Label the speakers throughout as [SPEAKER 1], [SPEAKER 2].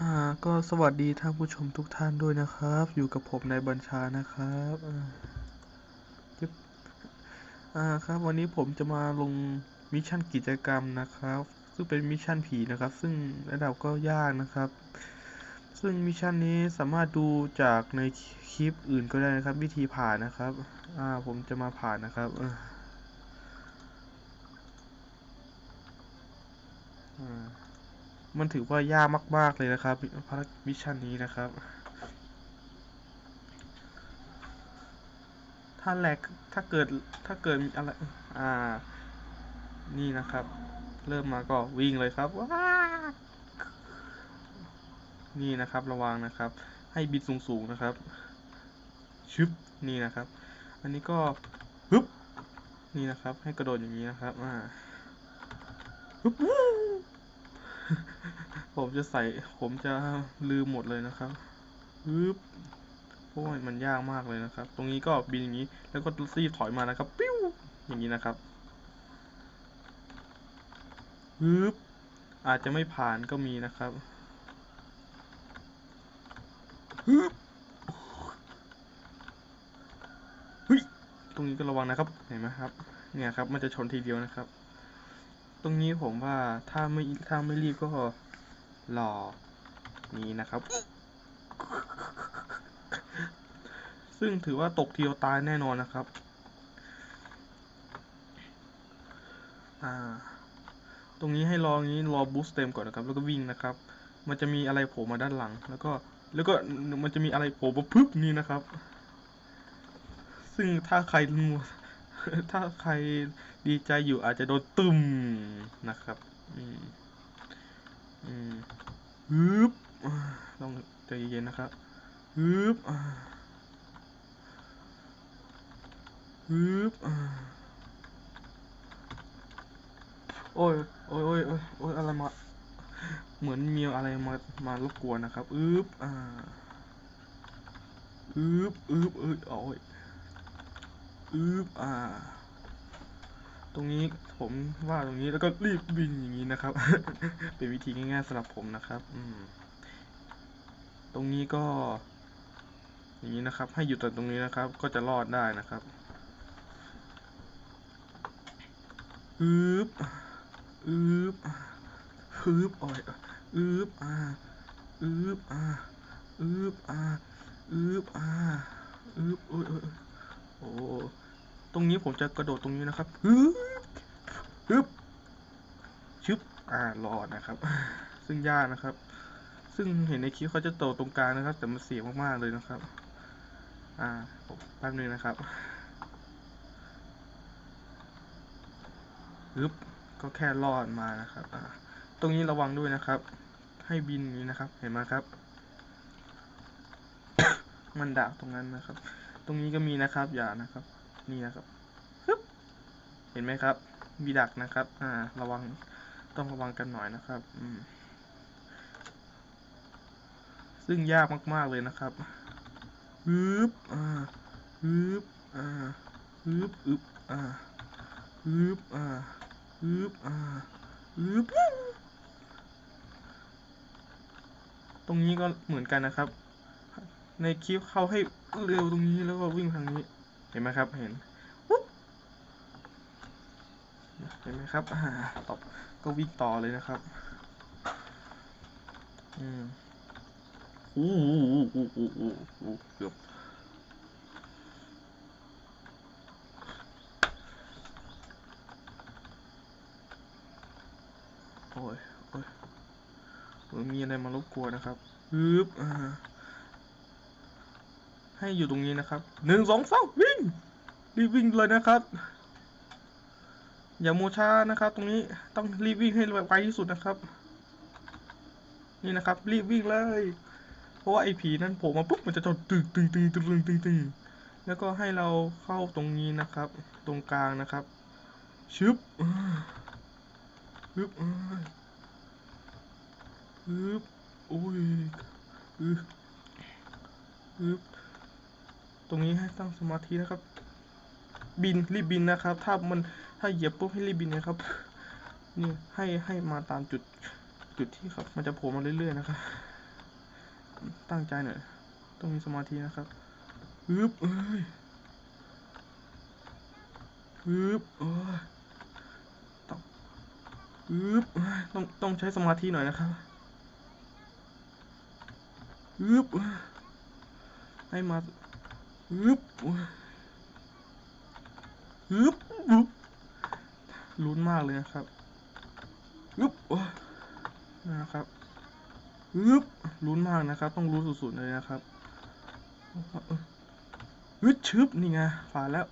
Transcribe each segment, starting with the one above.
[SPEAKER 1] อ่าก็สวัสดีท่านผู้ชมทุกท่านด้วยนะครับ อยู่กับผมนายบัญชานะครับอ่าจึ๊บอ่าครับ วันนี้ผมจะมาลงมิชชั่นกิจกรรมนะครับ ซึ่งเป็นมิชชั่นผีนะครับ ซึ่งระดับก็ยากนะครับ ซึ่งมิชชั่นนี้สามารถดูจากในคลิปอื่นก็ได้นะครับ วิธีผ่านนะครับอ่าผมจะมาผ่านนะครับอ่าอ่า มันถือว่ายากมาก ๆ เลยนะครับภารกิจมิชชั่นนี้นะครับ ถ้าแหลกถ้าเกิดถ้าเกิดมีอะไร อ่า นี่นะครับ เริ่มมาก็วิ่งเลยครับว้านี่นะครับระวังนะครับ ให้บิดสูงๆนะครับ ชึบนี่นะครับ อันนี้ก็ฮึบนี่นะครับ ให้กระโดดอย่างนี้นะครับ อ่าฮึบ ผมจะใส่ผมจะลืมหมดเลยนะครับปึ๊บเพราะมันยากมากเลยนะครับ ตรงนี้ก็บินอย่างนี้แล้วก็รีบถอยมานะครับปิ้วอย่างนี้นะครับปึ๊บอาจจะไม่ผ่านก็มีนะครับปึ๊บเฮ้ยตรงนี้ก็ระวังนะครับ เห็นไหมครับ เนี่ยครับ มันจะชนทีเดียวนะครับ ตรงนี้ผมว่าถ้าไม่ถ้าไม่รีบก็ รอนี้นะครับ ซึ่งถือว่าตกเดียวตายแน่นอนนะครับตรงนี้ให้รองี้รอบูสเต็มก่อนนะครับ แล้วก็วิ่งนะครับ มันจะมีอะไรโผล่มาด้านหลัง แล้วก็แล้วก็มันจะมีอะไรโผล่มาพึบนี่นะครับ ซึ่งถ้าใครถ้าใครดีใจอยู่อาจจะโดนตึมนะครับ อืม อืมฮึบอ่าลองใจเย็นนะครับฮึบฮึบโอ้ยโอ้ยโอ้ยโอ้ยโอ้ยอะไรมาเหมือนมีอะไรมามารบกวนนะครับอึบอ่าอึบอึบอึบโอ้ยอึบอ่า ตรงนี้ผมว่าตรงนี้แล้วก็รีบบินอย่างนี้นะครับ เป็นวิธีง่ายๆสำหรับผมนะครับ อืม ตรงนี้ก็ อย่างนี้นะครับ ให้อยู่แต่ตรงนี้นะครับ ก็จะรอดได้นะครับอึบอึบอึบอ่อยอึบอ่าอึบอ่าอึบอ่าอึบอ่าอึบโอ้ยโอ้ยโอ้ รงนี้ผมจะกระโดดตรงนี้นะครับฮึบฮึบชึบอ่ารอดนะครับ ซึ่งยากนะครับ ซึ่งเห็นในคลิปเขาจะโตตรงกลางนะครับ แต่มันเสียงมากๆเลยนะครับ อ่าผมแป๊บนึงนะครับฮึบก็แค่รอดมานะครับอ่าตรงนี้ระวังด้วยนะครับ ให้บินนี้นะครับ เห็นไหมครับ มันดักตรงนั้นนะครับ ตรงนี้ก็มีนะครับ อย่านะครับ นี่นะครับเห็นไหมครับ มีดักนะครับ อ่า ระวัง ต้องระวังกันหน่อยนะครับ อืม ซึ่งยากมากๆเลยนะครับฮึบอ่าฮึบอ่าฮึบอึบอ่าฮึบอ่าฮึบอ่าฮึบตรงนี้ก็เหมือนกันนะครับ ในคลิปเขาให้เร็วตรงนี้แล้วก็วิ่งทางนี้ ห็นไหมครับเห็นปุ๊บเห็นไหมครับอ่าต่อก็วิ่งต่อเลยนะครับอืมอู้หูอู้หูอู้หูอู้หูเกือบโอ้ยโอ้ยเหมือนมีอะไรมารบกวนนะครับฮึบอ่า ให้อยู่ตรงนี้นะครับหนึ่งสองสามวิ่งรีบวิ่งเลยนะครับ อย่าโมช้านะครับ ตรงนี้ต้องรีบวิ่งให้ไวที่สุดนะครับ นี่นะครับ รีบวิ่งเลย เพราะว่าไอ้ผีนั้นโผล่มาปุ๊บมันจะจอดตึงตึงตึงตึงตึงตึงตึงแล้วก็ให้เราเข้าตรงนี้นะครับ ตรงกลางนะครับชึบอ่าชึบอ่าชึบโอ้ยอึบอึบ ตรงนี้ให้ตั้งสมาธินะครับ บินรีบบินนะครับ ถ้ามันถ้าเหยียบปุ๊บให้รีบบินนะครับ นี่ให้ให้มาตามจุดจุดที่ครับมันจะโผล่มาเรื่อยๆนะครับ ตั้งใจหน่อยต้องมีสมาธินะครับฮึบเอ้ยฮึบโอ้ยต้องฮึบเอ้ยต้องต้องใช้สมาธิหน่อยนะครับฮึบให้มา ฮึบฮึบฮึบลุ้นมากเลยนะครับฮึบโอ้ยนะครับฮึบลุ้นมากนะครับ ต้องรู้สุดๆเลยนะครับฮึดชึบนี่ไงผ่าแล้ว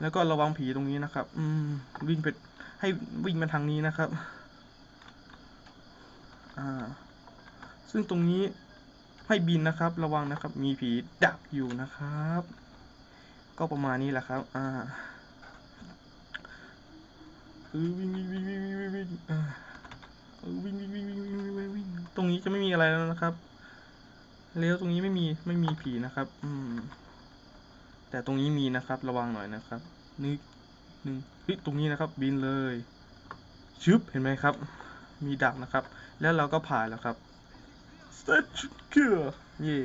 [SPEAKER 1] แล้วก็ระวังผีตรงนี้นะครับ อืมวิ่งไปให้วิ่งมาทางนี้นะครับ อ่า ซึ่งตรงนี้ ให้บินนะครับ ระวังนะครับ มีผีดักอยู่นะครับ ก็ประมาณนี้แหละครับ อ่าเออวิ่งวิ่งวิ่งวิ่งวิ่งวิ่งอ่าเออวิ่งวิ่งวิ่งวิ่งวิ่งวิ่งวิ่งตรงนี้จะไม่มีอะไรแล้วนะครับเลี้ยวตรงนี้ไม่มีไม่มีผีนะครับ อืม แต่ตรงนี้มีนะครับ ระวังหน่อยนะครับนึกหนึ่งเฮ้ยตรงนี้นะครับ บินเลยชึบเห็นไหมครับ มีดักนะครับ แล้วเราก็ผ่านแล้วครับ Стачка! Не.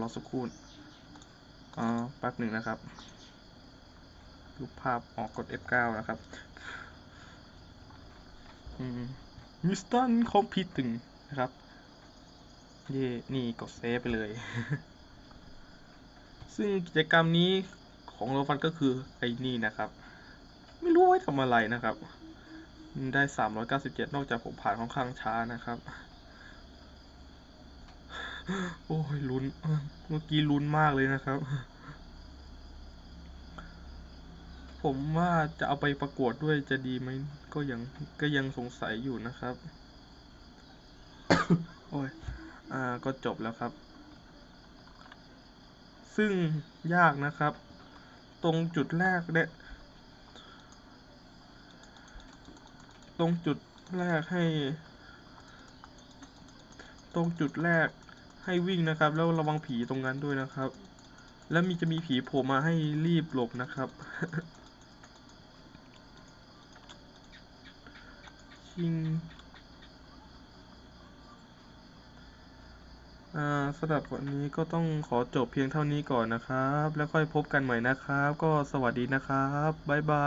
[SPEAKER 1] รอสักครู่อ่าแป๊บหนึ่งนะครับรูปภาพออกกด F9 นะครับมิสตันคอมพิวตึงนะครับ เย่นี่กดเซฟไปเลย ซึ่งกิจกรรมนี้ของโรฟันก็คือไอ้นี่นะครับ ไม่รู้ไว้ทำอะไรนะครับ ได้397นอกจากผมผ่านค่อนข้างช้านะครับ โอ้ยลุ้น เมื่อกี้ลุ้นมากเลยนะครับ ผมว่าจะเอาไปประกวดด้วยจะดีไหม ก็ยังก็ยังสงสัยอยู่นะครับ โอ้ย อ่า ก็จบแล้วครับ ซึ่งยากนะครับ ตรงจุดแรกเนี่ย รงจุดแรกให้ ตรงจุดแรกให้วิ่งนะครับ แล้วระวังผีตรงนั้นด้วยนะครับ แล้วมีจะมีผีโผล่มาให้รีบหลบนะครับชิงอ่าสำหรับวันนี้ก็ต้องขอจบเพียงเท่านี้ก่อนนะครับ แล้วค่อยพบกันใหม่นะครับ ก็สวัสดีนะครับ บ๊ายบา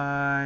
[SPEAKER 1] ย